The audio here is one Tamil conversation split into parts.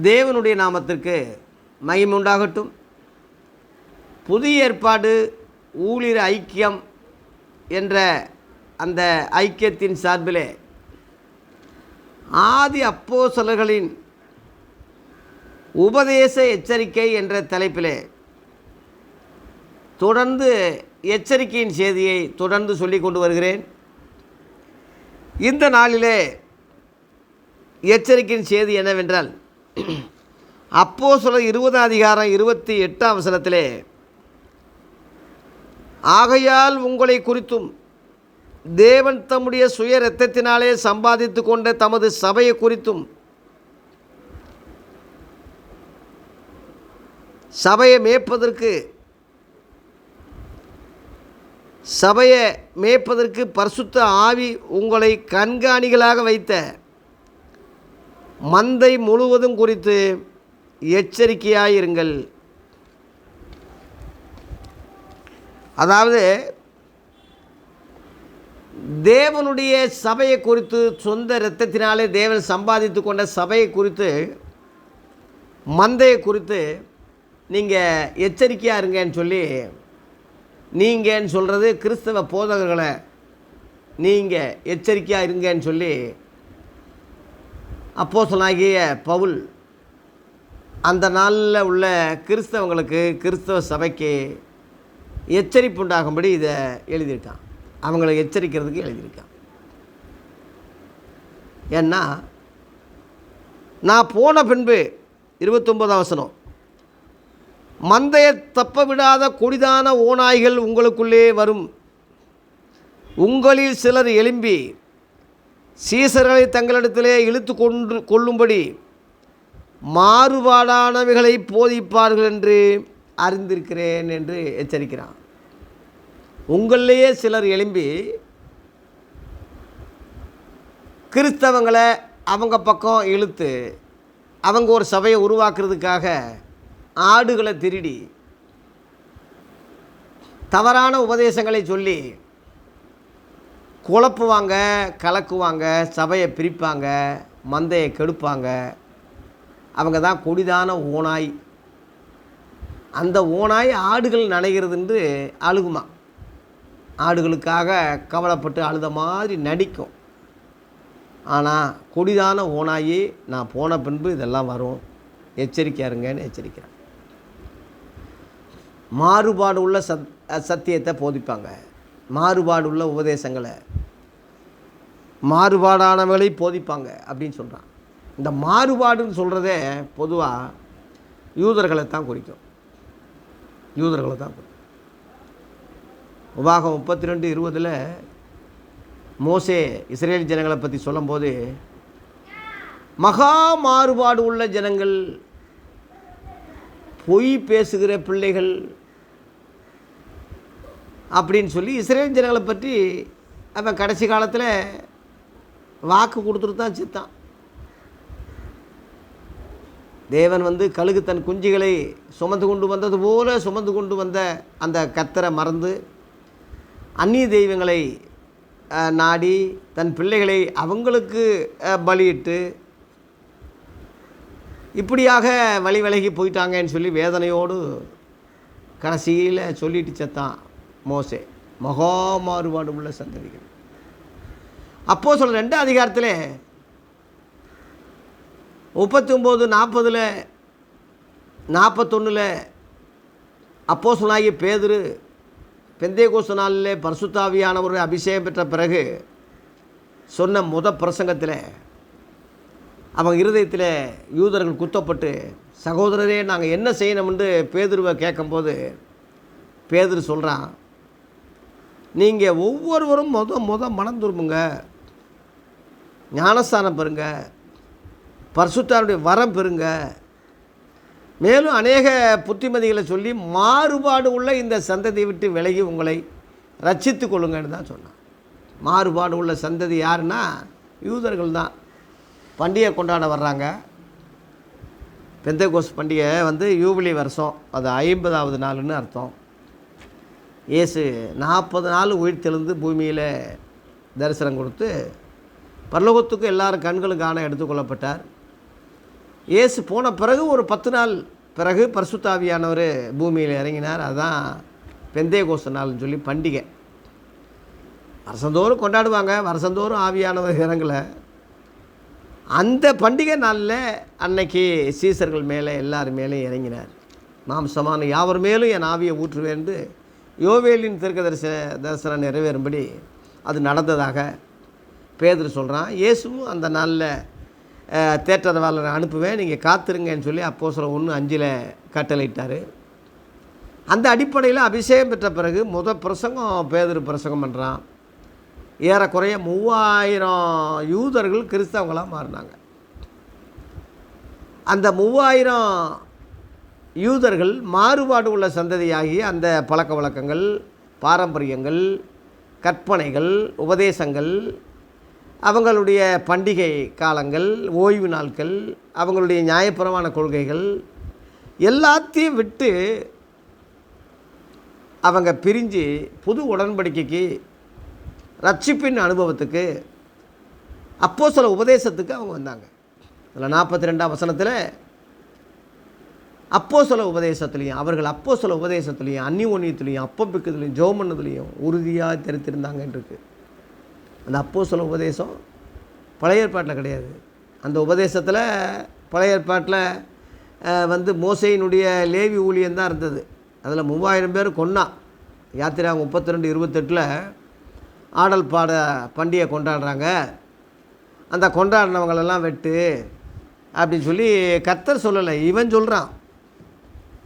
தேவனுடைய நாமத்திற்கு மகிமை உண்டாகட்டும். புதிய ஏற்பாடு ஊழியர் ஐக்கியம் என்ற அந்த ஐக்கியத்தின் சார்பிலே ஆதி அப்போ சிலர்களின் உபதேச எச்சரிக்கை என்ற தலைப்பிலே தொடர்ந்து எச்சரிக்கையின் செய்தியை தொடர்ந்து சொல்லி கொண்டு வருகிறேன். இந்த நாளிலே எச்சரிக்கையின் செய்தி என்னவென்றால் அப்போ சொல்ல இருபதாம் அதிகாரம் இருபத்தி எட்டாம் வசனத்திலே ஆகையால் உங்களை குறித்தும் தேவன் தம்முடைய சுய இரத்தத்தினாலே சம்பாதித்து கொண்ட தமது சபையை குறித்தும் சபையை மேய்ப்பதற்கு சபையை மேய்ப்பதற்கு பரிசுத்த ஆவி உங்களை கண்காணிகளாக வைத்த மந்தை முழுவதும் குறித்து எச்சரிக்கையாயிருங்கள். அதாவது தேவனுடைய சபையை குறித்து சொந்த இரத்தத்தினாலே தேவன் சம்பாதித்து கொண்ட சபையை குறித்து மந்தையை குறித்து நீங்கள் எச்சரிக்கையாக இருங்கன்னு சொல்லி நீங்கன்னு சொல்கிறது கிறிஸ்தவ போதகர்களை நீங்கள் எச்சரிக்கையாக இருங்கன்னு சொல்லி அப்போசலாகிய பவுல் அந்த நாளில் உள்ள கிறிஸ்தவங்களுக்கு கிறிஸ்தவ சபைக்கு எச்சரிப்பு உண்டாகும்படி இதை எழுதியிருக்கான். அவங்களை எச்சரிக்கிறதுக்கு எழுதியிருக்கான். ஏன்னா நான் போன பின்பு இருபத்தொம்பது அவசனம் மந்தையை தப்ப விடாத கொடிதான ஓநாய்கள் உங்களுக்குள்ளே வரும். உங்களில் சிலர் எழும்பி சீசர்களை தங்களிடத்திலே இழுத்து கொண்டு கொள்ளும்படி மாறுபாடானவைகளை போதிப்பார்கள் என்று அறிந்திருக்கிறேன் என்று எச்சரிக்கிறான். உங்களிலேயே சிலர் எழும்பி கிறிஸ்தவங்களை அவங்க பக்கம் இழுத்து அவங்க ஒரு சபையை உருவாக்குறதுக்காக ஆடுகளை திருடி தவறான உபதேசங்களை சொல்லி குழப்புவாங்க கலக்குவாங்க சபையை பிரிப்பாங்க மந்தையை கெடுப்பாங்க. அவங்க தான் கொடிதான ஓனாய் அந்த ஓனாய் ஆடுகள் நனைகிறது என்று அழுகுமா? ஆடுகளுக்காக கவலைப்பட்டு அழுத மாதிரி நடிக்கும். ஆனால் கொடிதான ஓனாயி நான் போன பின்பு இதெல்லாம் வரும். எச்சரிக்கையா இருங்கன்னு எச்சரிக்கிறேன். மாறுபாடு உள்ள சத் சத்தியத்தை போதிப்பாங்க. மாறுபாடு உள்ள உபதேசங்களை மாறுபாடானவர்களை போதிப்பாங்க அப்படின்னு சொல்கிறான் இந்த மாறுபாடுன்னு சொல்கிறதே பொதுவாக யூதர்களை தான் குறிக்கும். யூதர்களை தான் குறிக்கும். உபாகம் முப்பத்தி ரெண்டு இருபதில் மோசே இஸ்ரேல் ஜனங்களை பற்றி சொல்லும்போது மகா மாறுபாடு உள்ள ஜனங்கள் பொய் பேசுகிற பிள்ளைகள் அப்படின்னு சொல்லி இஸ்ரேல் ஜனங்களை பற்றி அவன் கடைசி காலத்தில் வாக்கு கொடுத்துட்டு தான் செத்தான். தேவன் வந்து கழுகு தன் குஞ்சுகளை சுமந்து கொண்டு வந்தது போல சுமந்து கொண்டு வந்த அந்த கத்தரை மறந்து அந்நிய தெய்வங்களை நாடி தன் பிள்ளைகளை அவங்களுக்கு பலியிட்டு இப்படியாக வழி விலகி போயிட்டாங்கன்னு சொல்லி வேதனையோடு கடைசியில் சொல்லிட்டு செத்தான். மோசே. மகா மாறுபாடு உள்ள சந்ததிகள். அப்போ சொல்ல ரெண்டாம் அதிகாரத்தில் முப்பத்தி ஒம்பது நாற்பதில் நாற்பத்தொன்னில் அப்போ சொன்னாகி பேதுரு பெந்தேகோச நாளில் பரிசுத்தாவியானவர் அபிஷேகம் பெற்ற பிறகு சொன்ன முத பிரசங்கத்தில் அவங்க இருதயத்தில் யூதர்கள் குத்தப்பட்டு சகோதரரே நாங்கள் என்ன செய்யணும்னு பேதுருவை கேட்கும்போது பேதுரு சொல்கிறான் நீங்கள் ஒவ்வொருவரும் முத முத மனம் திரும்புங்க. ஞானஸ்தானம் பெறுங்க. பரிசுத்தாருடைய வரம் பெறுங்க. மேலும் அநேக புத்திமதிகளை சொல்லி மாறுபாடு உள்ள இந்த சந்ததியை விட்டு விலகி உங்களை ரட்சித்து கொள்ளுங்கன்னு தான் சொன்னான். மாறுபாடு உள்ள சந்ததி யாருன்னா யூதர்கள் தான். பண்டிகை கொண்டாட வர்றாங்க. பெந்தகோஸ் பண்டிகை வந்து யூபிலி வருஷம். அது ஐம்பதாவது நாளுன்னு அர்த்தம். இயேசு நாற்பது நாள் உயிர் தெளிந்து பூமியில் தரிசனம் கொடுத்து பரலோகத்துக்கு எல்லாரும் கண்களும் காண எடுத்துக்கொள்ளப்பட்டார். இயேசு போன பிறகு ஒரு பத்து நாள் பிறகு பரிசுத்தாவியானவர் பூமியில் இறங்கினார். அதுதான் பெந்தே கோச நாள்னு சொல்லி பண்டிகை. வருஷந்தோறும் கொண்டாடுவாங்க வருஷந்தோறும் ஆவியானவர் இறங்கலை. அந்த பண்டிகை நாளில் அன்னைக்கு சீசர்கள் மேலே எல்லார் மேலேயும் இறங்கினார். மாம்சமான யாவர் மேலும் என் ஆவியை ஊற்றுவேந்து யோவேலின் தீர்க்க தரிசன தரிசனம் நிறைவேறும்படி அது நடந்ததாக பேதர் சொல்கிறான் இயேசுவும் அந்த நாளில் தேற்றரவாளரை அனுப்புவேன் நீங்கள் காத்திருங்கன்னு சொல்லி அப்போ சில ஒன்று அஞ்சில் கட்டளையிட்டார். அந்த அடிப்படையில் அபிஷேகம் பெற்ற பிறகு முத பிரசங்கம் பேதர் பிரசங்கம் பண்ணுறான் ஏறக்குறைய மூவாயிரம் யூதர்கள் கிறிஸ்தவங்களாக மாறினாங்க. அந்த மூவாயிரம் யூதர்கள் மாறுபாடு உள்ள சந்ததியாகி அந்த பழக்க வழக்கங்கள் பாரம்பரியங்கள் கற்பனைகள் உபதேசங்கள் அவங்களுடைய பண்டிகை காலங்கள் ஓய்வு நாட்கள் அவங்களுடைய நியாயபரமான கொள்கைகள் எல்லாத்தையும் விட்டு அவங்க பிரிஞ்சு புது உடன்படிக்கைக்கு ரட்சிப்பின் அனுபவத்துக்கு அப்போ சில உபதேசத்துக்கு அவங்க வந்தாங்க. அதில் நாற்பத்தி ரெண்டாம் வசனத்தில் அப்போ சில உபதேசத்துலேயும் அவர்கள் அப்போ சில உபதேசத்துலேயும் அன்னி ஒன்னியத்துலேயும் அப்பம் பிக்கிறதுலையும் ஜோம் பண்ணதுலேயும் உறுதியாக தெரித்திருந்தாங்கன்னு இருக்கு அந்த அப்போ சில உபதேசம் பழைய ஏற்பாட்டில் கிடையாது. அந்த உபதேசத்தில் பழைய ஏற்பாட்டில் வந்து மோசையினுடைய லேவி ஊழியம் தான் இருந்தது. அதில் மூவாயிரம் பேர் கொன்னா. யாத்திரா முப்பத்தி ரெண்டு இருபத்தெட்டில் ஆடல் பாட பண்டிகை கொண்டாடுறாங்க. அந்த கொண்டாடினவங்களெல்லாம் வெட்டு அப்படின்னு சொல்லி கத்தர் சொல்லலை. இவன் சொல்கிறான்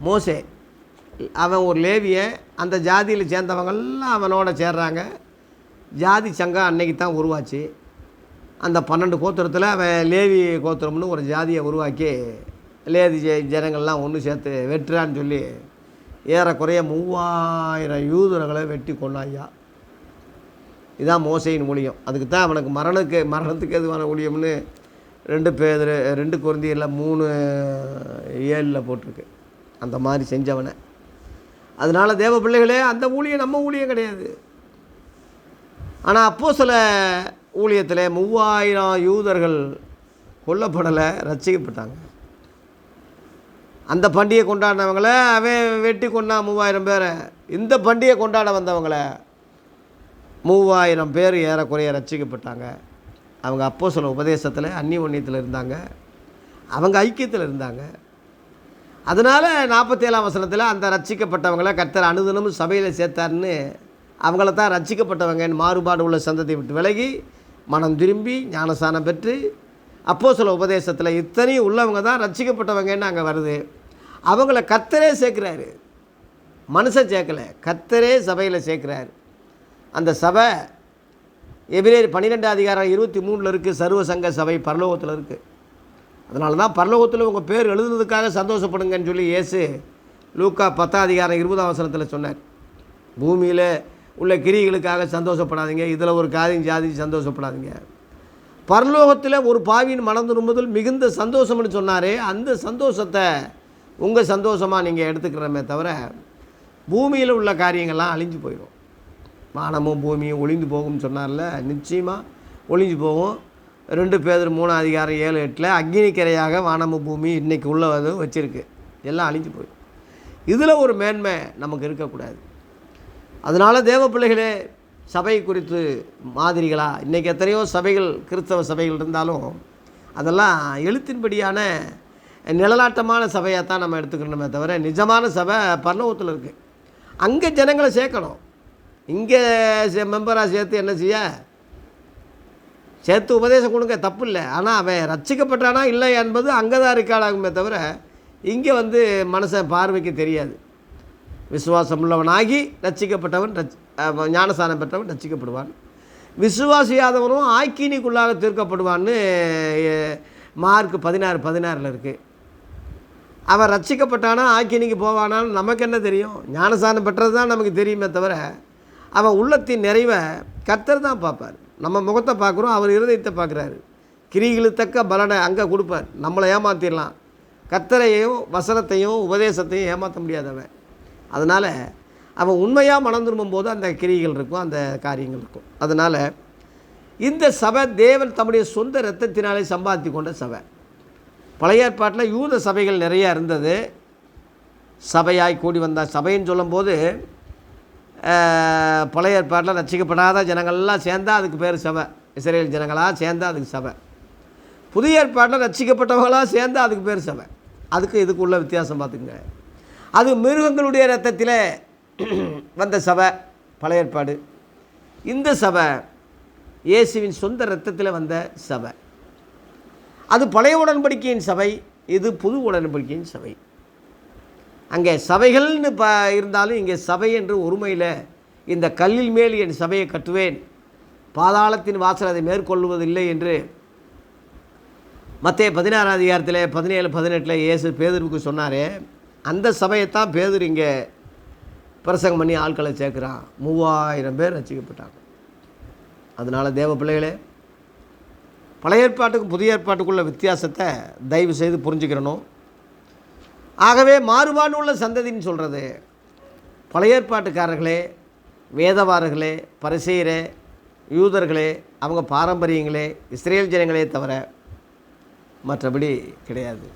மோசே. அவன் ஒரு லேவியை அந்த ஜாதியில் சேர்ந்தவங்கெல்லாம் அவனோட சேர்றாங்க. ஜாதி சங்கம் அன்னைக்கு தான் உருவாச்சு. அந்த பன்னெண்டு கோத்திரத்தில் அவன் லேவி கோத்திரம்னு ஒரு ஜாதியை உருவாக்கி லேதி ஜெ ஜனங்கள்லாம் ஒன்று சேர்த்து வெட்டுறான்னு சொல்லி ஏறக்குறைய மூவாயிரம் யூதர்களை வெட்டி கொண்டாயா இதுதான் மோசையின் ஊழியம். அதுக்கு தான் அவனுக்கு மரணத்துக்கு மரணத்துக்கு எதுவான ஊழியம்னு ரெண்டு பேர் ரெண்டு குருந்தியில் மூணு ஏழில் போட்டிருக்கு. அந்த மாதிரி செஞ்சவனை. அதனால் தேவ பிள்ளைகளே அந்த ஊழியம் நம்ம ஊழியம் கிடையாது. ஆனால் அப்போ சில ஊழியத்தில் மூவாயிரம் யூதர்கள் கொல்லப்படலை ரட்சிக்கப்பட்டாங்க. அந்த பண்டிகை கொண்டாடினவங்கள அவன் வெட்டி கொண்டான் மூவாயிரம் பேரை. இந்த பண்டிகை கொண்டாட வந்தவங்கள மூவாயிரம் பேர் ஏறக்குறைய ரட்சிக்கப்பட்டாங்க. அவங்க அப்போ சில உபதேசத்தில் அந்நிய ஒன்னியத்தில் இருந்தாங்க. அவங்க ஐக்கியத்தில் இருந்தாங்க. அதனால் நாற்பத்தேழாம் வசனத்தில் அந்த ரட்சிக்கப்பட்டவங்கள கர்த்தர் அனுதினமும் சபையில் சேர்த்தாருன்னு அவங்கள தான் ரட்சிக்கப்பட்டவங்கன்னு மாறுபாடு உள்ள சந்ததி விட்டு விலகி மனம் திரும்பி ஞானஸ்தானம் பெற்று அப்போ சில உபதேசத்தில் இத்தனையும் உள்ளவங்க தான் ரட்சிக்கப்பட்டவங்கன்னு அங்கே வருது. அவங்கள கத்தரே சேர்க்குறாரு. மனுஷன் சேர்க்கல. கத்தரே சபையில் சேர்க்குறாரு. அந்த சபை எபிரேர் பன்னிரெண்டு அதிகாரம் இருபத்தி மூணில் இருக்குது சர்வ சங்க சபை பரலோகத்தில் இருக்குது அதனால தான் பரலோகத்தில் உங்கள் பேர் எழுதுனதுக்காக சந்தோஷப்படுங்கன்னு சொல்லி இயேசு லூக்கா பத்தாம் அதிகாரம் இருபதாம் வசனத்தில் சொன்னார். பூமியில் உள்ள கிரிகளுக்காக சந்தோஷப்படாதீங்க. இதில் ஒரு காரியம் ஜாதி சந்தோஷப்படாதீங்க. பரலோகத்தில் ஒரு பாவியின் மனம் திரும்புதல் மிகுந்த சந்தோஷம்னு சொன்னாரே அந்த சந்தோஷத்தை உங்கள் சந்தோஷமாக நீங்கள் எடுத்துக்கிறமே தவிர பூமியில் உள்ள காரியங்கள்லாம் அழிஞ்சு போயிடும் வானமும் பூமியும் ஒளிந்து போகும்னு சொன்னார்ல நிச்சயமாக ஒளிஞ்சு போகும். ரெண்டு பேர் மூணு அதிகாரம் ஏழு எட்டில் அக்னிக்கரையாக வானம பூமி இன்றைக்கி உள்ளதும் வந்து வச்சுருக்கு. எல்லாம் அழிஞ்சு போயிடும். இதில் ஒரு மேன்மை நமக்கு இருக்கக்கூடாது. அதனால் தேவ பிள்ளைகளே சபை குறித்து மாதிரிகளாக இன்றைக்கி எத்தனையோ சபைகள் கிறிஸ்தவ சபைகள் இருந்தாலும் அதெல்லாம் எழுத்தின்படியான நிழலாட்டமான சபையாக தான் நம்ம எடுத்துக்கணுமே தவிர நிஜமான சபை பர்ணவத்தில் இருக்குது அங்கே ஜனங்களை சேர்க்கணும். இங்கே மெம்பராக சேர்த்து என்ன செய்ய? சேர்த்து உபதேசம் கொடுங்க தப்பு இல்லை ஆனால் அவன் ரச்சிக்கப்பட்டானா இல்லை என்பது அங்கே தான் இருக்காளாகுமே தவிர இங்கே வந்து மனசை பார்வைக்கு தெரியாது. விசுவாசம் உள்ளவனாகி ரச்சிக்கப்பட்டவன் ரச் அஹ் ஞானஸ்தானம் பெற்றவன் ரச்சிக்கப்படுவான் விசுவாசியாதவனும் ஆக்கினிக்குள்ளாக தீர்க்கப்படுவான்னு மார்க் பதினாறு பதினாறில் இருக்குது அவன் ரச்சிக்கப்பட்டானா ஆக்கினிக்கு போவானான்னு நமக்கு என்ன தெரியும்? ஞானஸ்தானம் பெற்றது தான் நமக்கு தெரியுமே தவிர அவன் உள்ளத்தின் நிறைவை கர்த்தர் தான் பார்ப்பார். நம்ம முகத்தை பார்க்குறோம் அவர் இருதயத்தை பார்க்குறாரு. கிரிகளுத்தக்க பலனை அங்கே கொடுப்பார். நம்மளை ஏமாத்திடலாம் கத்தரையையும் வசனத்தையும் உபதேசத்தையும் ஏமாற்ற முடியாதவன் அதனால் அவன் உண்மையாக மனம் திரும்பும்போது அந்த கிரிகள் இருக்கும் அந்த காரியங்கள் இருக்கும். அதனால் இந்த சபை தேவன் தம்முடைய சொந்த இரத்தத்தினாலே சம்பாதித்து கொண்ட சபை. பழைய ஏற்பாட்டில் யூத சபைகள் நிறையா இருந்தது. சபையாய் கூடி வந்த சபைன்னு சொல்லும்போது பழைய ஏற்பாட்டில் ரசிக்கப்படாத ஜனங்கள்லாம் சேர்ந்தால் அதுக்கு பேர் சபை. இஸ்ரேல் ஜனங்களாக சேர்ந்தால் அதுக்கு சபை. புதிய ஏற்பாட்டில் ரட்சிக்கப்பட்டவங்களாக சேர்ந்தால் அதுக்கு பேர் சபை. அதுக்கு இதுக்கு உள்ள வித்தியாசம் பார்த்துக்குங்க. அது மிருகங்களுடைய ரத்தத்தில் வந்த சபை பழைய ஏற்பாடு. இந்த சபை இயேசுவின் சொந்த இரத்தத்தில் வந்த சபை. அது பழைய உடன்படிக்கையின் சபை இது புது உடன்படிக்கையின் சபை. அங்கே சபைகள்னு ப இருந்தாலும் இங்கே சபை என்று ஒருமையில் இந்த கல்லில் மேல் என் சபையை கட்டுவேன். பாதாளத்தின் வாசல் அதை மேற்கொள்வதில்லை என்று மற்ற பதினாறாம் அதிகாரத்தில் பதினேழு பதினெட்டில் இயேசு பேதருக்கு சொன்னார் அந்த சபையைத்தான் பேதர் இங்கே பிரசங்கம் பண்ணி ஆட்களை சேர்க்குறான். மூவாயிரம் பேர் ரசிக்கப்பட்டாங்க. அதனால் தேவ பிள்ளைகளே பழைய ஏற்பாட்டுக்கும் புதிய ஏற்பாட்டுக்குள்ள வித்தியாசத்தை தயவு செய்து புரிஞ்சுக்கிறணும். ஆகவே மாறுபாடு உள்ள சந்ததின்னு சொல்கிறது பழைய ஏற்பாட்டுக்காரர்களே வேதவாரர்களே பரிசெயரே யூதர்களே அவங்க பாரம்பரியங்களே இஸ்ரேல் ஜனங்களே தவிர மற்றபடி கிடையாது.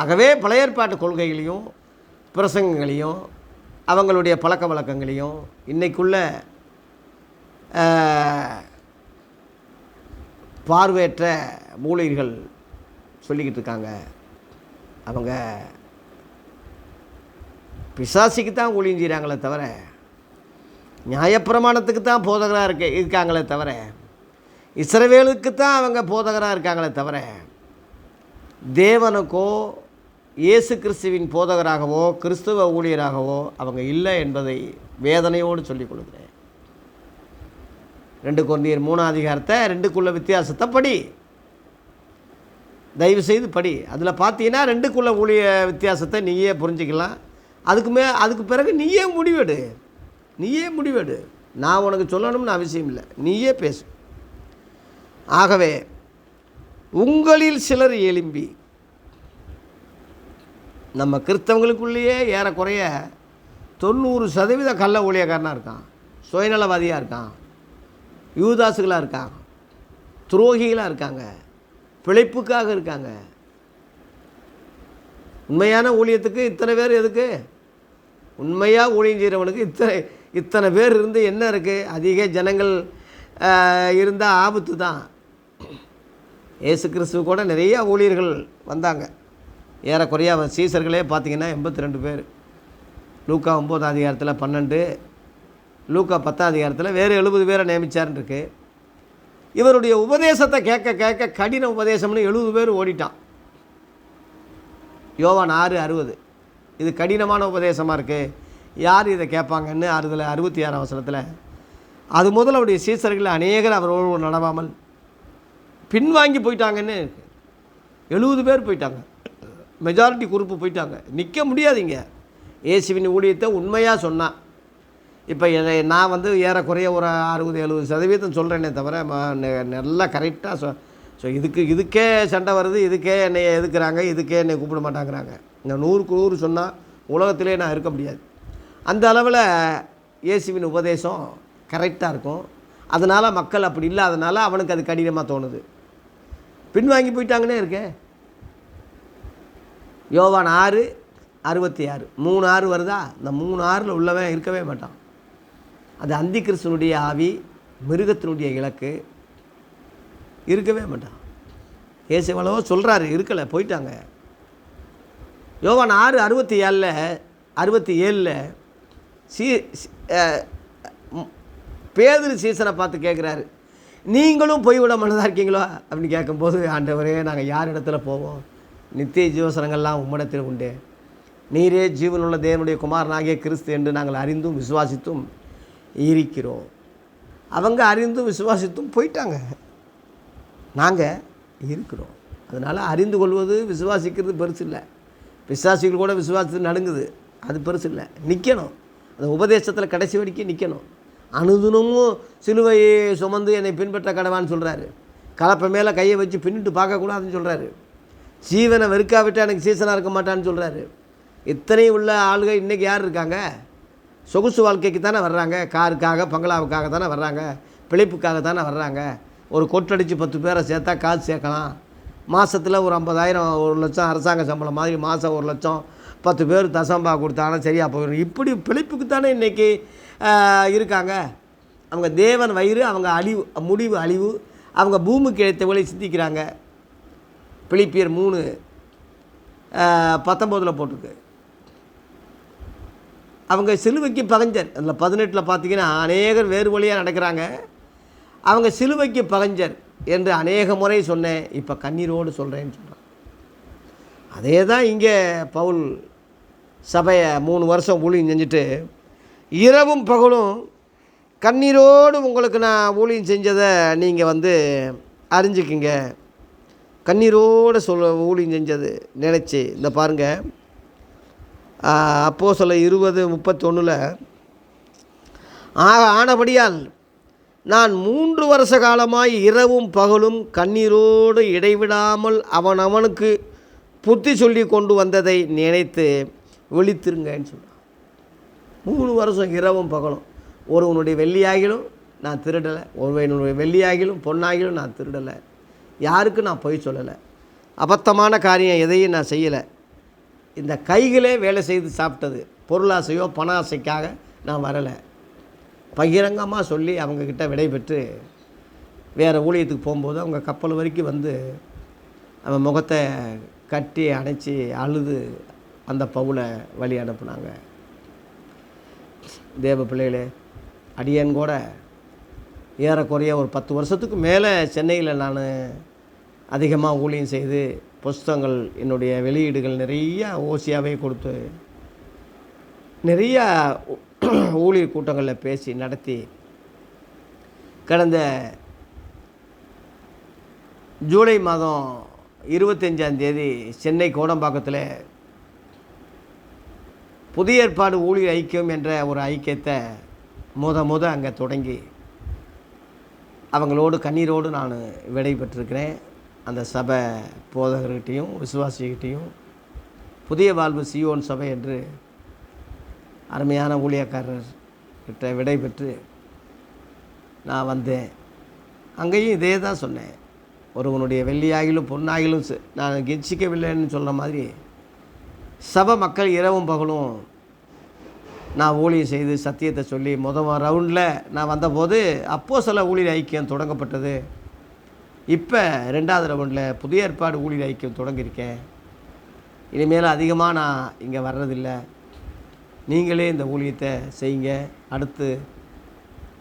ஆகவே பழைய ஏற்பாட்டு கொள்கைகளையும் பிரசங்கங்களையும் அவங்களுடைய பழக்க வழக்கங்களையும் இன்றைக்குள்ள பார்வையற்ற மூலிகர்கள் சொல்லிக்கிட்டு இருக்காங்க. அவங்க பிசாசிக்கு தான் ஊழியம் செய்கிறாங்களே தவிர நியாயப்பிரமாணத்துக்கு தான் போதகராக இருக்க இருக்காங்களே தவிர இஸ்ரவேலுக்கு தான் அவங்க போதகராக இருக்காங்களே தவிர தேவனுக்கோ இயேசு கிறிஸ்துவின் போதகராகவோ கிறிஸ்துவ ஊழியராகவோ அவங்க இல்லை என்பதை வேதனையோடு சொல்லிக் கொடுக்குறேன் ரெண்டு கொண்டியர் மூணாம் அதிகாரத்தை ரெண்டுக்குள்ள வித்தியாசத்தை படி தயவு செய்து படி. அதில் பார்த்தீங்கன்னா ரெண்டுக்குள்ள ஊழிய வித்தியாசத்தை நீயே புரிஞ்சுக்கலாம். அதுக்குமே அதுக்கு பிறகு நீயே முடிவெடு. நீயே முடிவெடு. நான் உனக்கு சொல்லணும்னு அவசியம் இல்லை. நீயே பேசு. ஆகவே உங்களில் சிலர் எழும்பி நம்ம கிறிஸ்தவங்களுக்குள்ளேயே ஏறக்குறைய தொண்ணூறு சதவீத கள்ள ஊழியக்காரனாக இருக்கான். சுயநலவாதியாக இருக்கான். யூதாசுகளாக இருக்கான். துரோகிகளாக இருக்காங்க. பிழைப்புக்காக இருக்காங்க. உண்மையான ஊழியத்துக்கு இத்தனை பேர் எதுக்கு? உண்மையாக ஊழியம் செய்கிறவனுக்கு இத்தனை இத்தனை பேர் இருந்து என்ன இருக்குது அதிக ஜனங்கள் இருந்தால் ஆபத்து தான். இயேசு கிறிஸ்துவ கூட நிறைய ஊழியர்கள் வந்தாங்க. ஏறக்குறைய அவன் சீசர்களே பார்த்தீங்கன்னா எண்பத்தி ரெண்டு பேர். லூக்கா ஒம்பதாம் அதிகாரத்தில் பன்னெண்டு லூக்கா பத்தாம் அதிகாரத்தில் வேறு எழுபது பேரை நியமிச்சார்னு இருக்குது இவருடைய உபதேசத்தை கேட்க கேட்க கடின உபதேசம்னு எழுபது பேர் ஓடிட்டான். யோவான் ஆறு அறுபது. இது கடினமான உபதேசமாக இருக்குது யார் இதை கேட்பாங்கன்னு அறுதில் அறுபத்தி ஆறாம் வசனத்தில்? அது முதல் அவருடைய சீசர்கள் அநேகர் அவரோடு நடவாமல் பின்வாங்கி போயிட்டாங்கன்னு எழுபது பேர் போயிட்டாங்க. மெஜாரிட்டி குரூப்பு போயிட்டாங்க. நிற்க முடியாதுங்க இயேசுவின் ஊழியத்தை உண்மையாக சொன்னான். இப்போ என்னை நான் வந்து ஏறக்குறைய ஒரு அறுபது எழுபது சதவீதம் சொல்கிறேனே தவிர ம- நெ- நல்லா கரெக்டாக சொ ஸோ இதுக்கு இதுக்கே சண்டை வருது இதுக்கே என்னை எதுக்குறாங்க இதுக்கே என்னை கூப்பிட மாட்டாங்கிறாங்க. நான் நூறுக்கு நூறு சொன்னால் உலகத்திலே நான் இருக்க முடியாது. அந்த அளவில் இயேசுவின் உபதேசம் கரெக்டாக இருக்கும். அதனால் மக்கள் அப்படி இல்லாதனால அவனுக்கு அது கடினமாக தோணுது. பின்வாங்கி போயிட்டாங்கன்னே இருக்கே யோவான் ஆறு அறுபத்தி ஆறு. மூணு ஆறு வருதா? இந்த மூணு ஆறில் உள்ளவன் இருக்கவே மாட்டான். அது அந்தி கிறிஸ்துவனுடைய ஆவி மிருகத்தினுடைய இலக்கு இருக்கவே மாட்டான். ஏசு சொல்கிறாரு இருக்கலை போயிட்டாங்க. யோவான் ஆறு அறுபத்தி ஏழில் அறுபத்தி ஏழில் சீ பேதிரு பேதுரு சீசனை பார்த்து கேட்குறாரு நீங்களும் போய் விட மனதாக இருக்கீங்களோ? அப்படின்னு கேட்கும்போது ஆண்டவரே நாங்கள் யார் இடத்துல போவோம்? நித்திய ஜீவசனங்கள்லாம் உம்மிடத்தில் உண்டு. நீரே ஜீவனுள்ள தேவனுடைய குமாரனாகிய கிறிஸ்து என்று நாங்கள் அறிந்தும் விசுவாசித்தும் இருக்கிறோம் அவங்க அறிந்தும் விசுவாசித்தும் போயிட்டாங்க. நாங்கள் இருக்கிறோம். அதனால் அறிந்து கொள்வது விசுவாசிக்கிறது பெருசு இல்லை. விசுவாசிகள் கூட விசுவாசத்து நடுங்குது. அது பெருசு இல்லை. நிற்கணும் அந்த உபதேசத்தில் கடைசி வரைக்கும் நிற்கணும் அனுதினமும் சிலுவையை சுமந்து என்னை பின்பற்ற கடவான்னு சொல்கிறாரு கலப்பை மேலே கையை வச்சு பின்னிட்டு பார்க்கக்கூடாதுன்னு சொல்கிறாரு சீவனை வெறுக்காவிட்டால் எனக்கு சீசனாக இருக்க மாட்டான்னு சொல்கிறாரு இத்தனை உள்ள ஆளுகள் இன்றைக்கி யார் இருக்காங்க? சொகுசு வாழ்க்கைக்கு தானே வர்றாங்க? காருக்காக பங்களாவுக்காக தானே வர்றாங்க? பிழைப்புக்காக தானே வர்றாங்க? ஒரு கொட்டடிச்சு பத்து பேரை சேர்த்தா காசு சேர்க்கலாம். மாதத்தில் ஒரு ஐம்பதாயிரம் ஒரு லட்சம் அரசாங்க சம்பளம் மாதிரி மாதம் ஒரு லட்சம் பத்து பேர் தசம்பா கொடுத்தாங்கன்னா சரியாக போயிடும். இப்படி பிழைப்புக்கு தானே இன்றைக்கி இருக்காங்க. அவங்க தேவன் வயிறு அவங்க அழிவு முடிவு அழிவு அவங்க பூமிக்கு கிடைத்தவளை சிந்திக்கிறாங்க. பிலிப்பியர் மூணு பத்தொம்போதில் போட்டிருக்கு. அவங்க சிலுவைக்கு பகஞ்சர் அதில் பதினெட்டில் பார்த்தீங்கன்னா அநேகர் வேறு வழியாக நடக்கிறாங்க. அவங்க சிலுவைக்கு பகஞ்சர் என்று அநேக முறை சொன்னேன். இப்போ கண்ணீரோடு சொல்கிறேன்னு சொல்கிறான் அதே தான் இங்கே பவுல் சபையை மூணு வருஷம் ஊழியம் செஞ்சுட்டு இரவும் பகலும் கண்ணீரோடு உங்களுக்கு நான் ஊழியம் செஞ்சதை நீங்கள் வந்து அறிஞ்சிக்கிங்க. கண்ணீரோடு சொல் ஊழியம் செஞ்சது நினச்சி இந்த பாருங்கள் அப்போ சொல்ல இருபது முப்பத்தொன்னில் ஆக ஆனபடியால் நான் மூன்று வருஷ காலமாய் இரவும் பகலும் கண்ணீரோடு இடைவிடாமல் அவன் அவனுக்கு புத்தி சொல்லி கொண்டு வந்ததை நினைத்து விழித்திருங்கன்னு சொன்னான். மூணு வருஷம் இரவும் பகலும். ஒருவனுடைய வெள்ளியாகிலும் நான் திருடலை ஒருவனுடைய வெள்ளியாகிலும் பொன்னாகிலும் நான் திருடலை. யாருக்கும் நான் பொய் சொல்லலை. அபத்தமான காரியம் எதையும் நான் செய்யலை. இந்த கைகளே வேலை செய்து சாப்பிட்டது. பொருளாசையோ பண ஆசைக்காக நான் வரலை. பகிரங்கமாக சொல்லி அவங்கக்கிட்ட விடைபெற்று வேறு ஊழியத்துக்கு போகும்போது அவங்க கப்பல் வரைக்கும் வந்து அவன் முகத்தை கட்டி அணைச்சி அழுது அந்த பவுலை வழி அனுப்புனாங்க. தேவ பிள்ளைகளே அடியன் கூட ஏறக்குறைய ஒரு பத்து வருஷத்துக்கு மேலே சென்னையில் நான் அதிகமாக ஊழியம் செய்து புஸ்தகங்கள் என்னுடைய வெளியீடுகள் நிறையா ஓசியாவே கொடுத்து நிறையா ஊழியர் கூட்டங்களில் பேசி நடத்தி கடந்த ஜூலை மாதம் இருபத்தஞ்சாந்தேதி சென்னை கோடம்பாக்கத்தில் புதிய ஏற்பாடு ஊழியர் ஐக்கியம் என்ற ஒரு ஐக்கியத்தை முத முத அங்கே தொடங்கி அவங்களோடு கண்ணீரோடு நான் விடை பெற்றிருக்கிறேன் அந்த சபை போதகர்கிட்டையும் விசுவாசிகிட்டையும் புதிய வாழ்வு சியோன் சபை என்று அருமையான ஊழியக்காரர் கிட்ட விடை பெற்று நான் வந்தேன். அங்கேயும் இதே தான் சொன்னேன். ஒருவனுடைய வெள்ளியாகிலும் பொண்ணாகிலும் நான் கெச்சிக்கவில்லைன்னு சொல்கிற மாதிரி சபை மக்கள் இரவும் பகலும் நான் ஊழியம் செய்து சத்தியத்தை சொல்லி முதல் ரவுண்டில் நான் வந்தபோது அப்போ சில ஊழியர் ஐக்கியம் தொடங்கப்பட்டது. இப்போ ரெண்டாவது ரவுண்டில் புதிய ஏற்பாடு ஊழியர் ஐக்கியம் தொடங்கியிருக்கேன் இனிமேல் அதிகமாக நான் இங்கே வர்றதில்லை. நீங்களே இந்த ஊழியத்தை செய்யுங்க. அடுத்து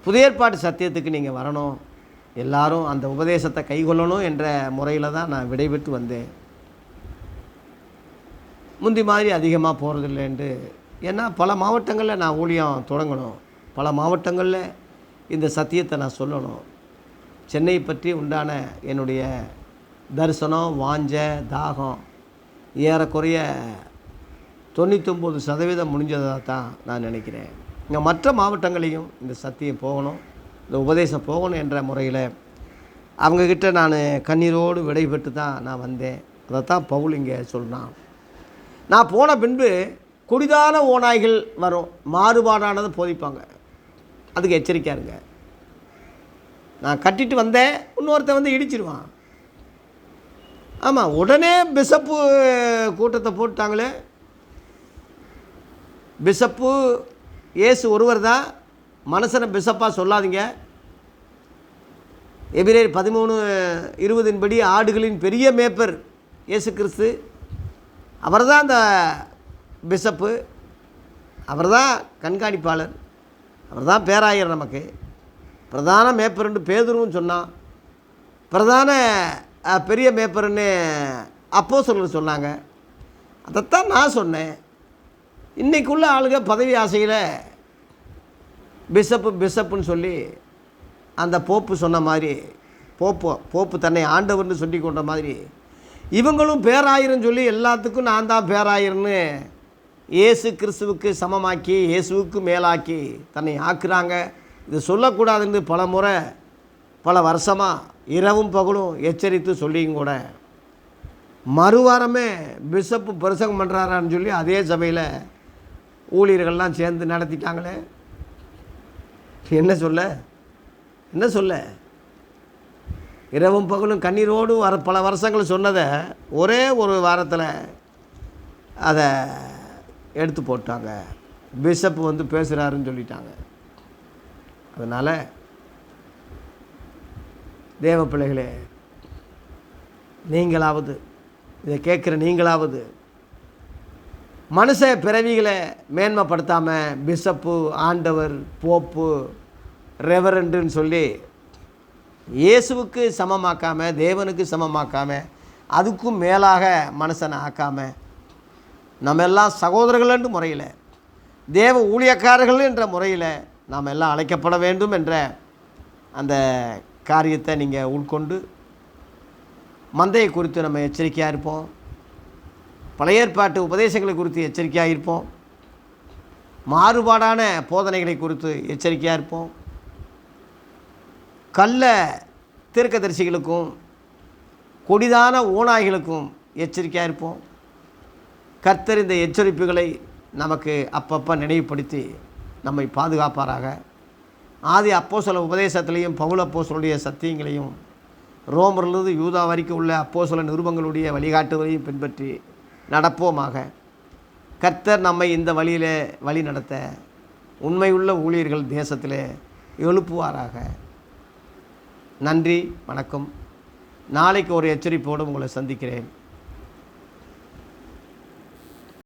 புதிய ஏற்பாடு சத்தியத்துக்கு நீங்கள் வரணும். எல்லாரும் அந்த உபதேசத்தை கைகொள்ளணும் என்ற முறையில் தான் நான் விடைபெற்று வந்தேன். முந்தி மாதிரி அதிகமாக போகிறதில்லைன்ட்டு ஏன்னா பல மாவட்டங்களில் நான் ஊழியம் தொடங்கணும். பல மாவட்டங்களில் இந்த சத்தியத்தை நான் சொல்லணும். சென்னை பற்றி உண்டான என்னுடைய தரிசனம் வாஞ்ச தாகம் ஏறக்குறைய தொண்ணூத்தொம்பது சதவீதம் முடிஞ்சதாக தான் நான் நினைக்கிறேன். இங்கே மற்ற மாவட்டங்களையும் இந்த சத்தியம் போகணும் இந்த உபதேசம் போகணும் என்ற முறையில் அவங்கக்கிட்ட நான் கண்ணீரோடு விடைபெற்று தான் நான் வந்தேன். அதைத்தான் பவுல் இங்கே சொன்னான். நான் போன பின்பு குடிதான ஓநாய்கள் வரும் மாறுபாடானதை போதிப்பாங்க. அதுக்கு எச்சரிக்கையாருங்க நான் கட்டிட்டு வந்தேன் இன்னொருத்தன் வந்து இடிச்சிருவான். ஆமாம் உடனே பிசப்பு கூட்டத்தை போட்டாங்களே பிசப்பு இயேசு ஒருவர் தான் மனசனை பிசப்பாக சொல்லாதீங்க. எபிரேர் பதிமூணு இருபதின் படி ஆடுகளின் பெரிய மேப்பர் இயேசு கிறிஸ்து. அவர் தான் அந்த பிஷப்பு. அவர் தான் கண்காணிப்பாளர். அவர் தான் பேராயர் நமக்கு. பிரதான மேப்பர்னு பேதுருவும் சொன்னான் பிரதான பெரிய மேப்பர்னு அப்போ சொன்னாங்க. அதைத்தான் நான் சொன்னேன். இன்றைக்குள்ள ஆளுக பதவி ஆசையில் பிஷப்பு பிஷப்புன்னு சொல்லி அந்த போப்பு சொன்ன மாதிரி போப்பு போப்பு தன்னை ஆண்டவர்னு சொல்லி கொண்ட மாதிரி இவங்களும் பேராயிரம் சொல்லி எல்லாத்துக்கும் நான் தான் பேராயர்னு இயேசு கிறிஸ்துவுக்கு சமமாக்கி இயேசுவுக்கு மேலாக்கி தன்னை ஆக்குறாங்க. இது சொல்லக்கூடாதுன்னு பல முறை பல வருஷமாக இரவும் பகலும் எச்சரித்து சொல்லியும் கூட. மறுவாரமே பிஷப்பு பிரசங்கம் பண்ணுறாரான்னு சொல்லி அதே சபையில் ஊழியர்கள்லாம் சேர்ந்து நடத்திட்டாங்களே. என்ன சொல்ல? என்ன சொல்ல? இரவும் பகலும் கண்ணீரோடு வர பல வருஷங்கள் சொன்னதை ஒரே ஒரு வாரத்தில் அதை எடுத்து போட்டாங்க. பிஷப் வந்து பேசுகிறாருன்னு சொல்லிட்டாங்க. அதனால் தேவ பிள்ளைகளே நீங்களாவது இதை கேட்குற நீங்களாவது மனுஷ பிறவிகளை மேன்மைப்படுத்தாமல் பிஷப்பு ஆண்டவர் போப்பு ரெவரண்டுன்னு சொல்லி இயேசுவுக்கு சமமாக்காமல் தேவனுக்கு சமமாக்காமல் அதுக்கும் மேலாக மனுஷனை ஆக்காமல் நம்ம எல்லாம் சகோதரர்கள்ன்ற முறையில் தேவ ஊழியக்காரர்கள் என்ற முறையில் நாம் எல்லாம் அழைக்கப்பட வேண்டும் என்ற அந்த காரியத்தை நீங்கள் உட்கொண்டு மந்தையை குறித்து நம்ம எச்சரிக்கையாக இருப்போம். பழைய ஏற்பாட்டு உபதேசங்களை குறித்து எச்சரிக்கையாக இருப்போம். மாறுபாடான போதனைகளை குறித்து எச்சரிக்கையாக இருப்போம். கள்ள தீர்க்கதரிசிகளுக்கும் கொடிதான ஓநாய்களுக்கும் எச்சரிக்கையாக இருப்போம். கர்த்தர் இந்த எச்சரிப்புகளை நமக்கு அப்பப்போ நினைவுபடுத்தி நம்மை பாதுகாப்பாராக. ஆதி அப்போ சில உபதேசத்திலையும் பவுல அப்போ சத்தியங்களையும் ரோமர்லிருந்து யூதா வரைக்கும் உள்ள அப்போ சில நிருபங்களுடைய வழிகாட்டுவதையும் பின்பற்றி நடப்போமாக. கர்த்தர் நம்மை இந்த வழியில் வழி நடத்த உண்மையுள்ள ஊழியர்கள் தேசத்தில் எழுப்புவாராக. நன்றி வணக்கம். நாளைக்கு ஒரு எச்சரிப்போடு உங்களை சந்திக்கிறேன்.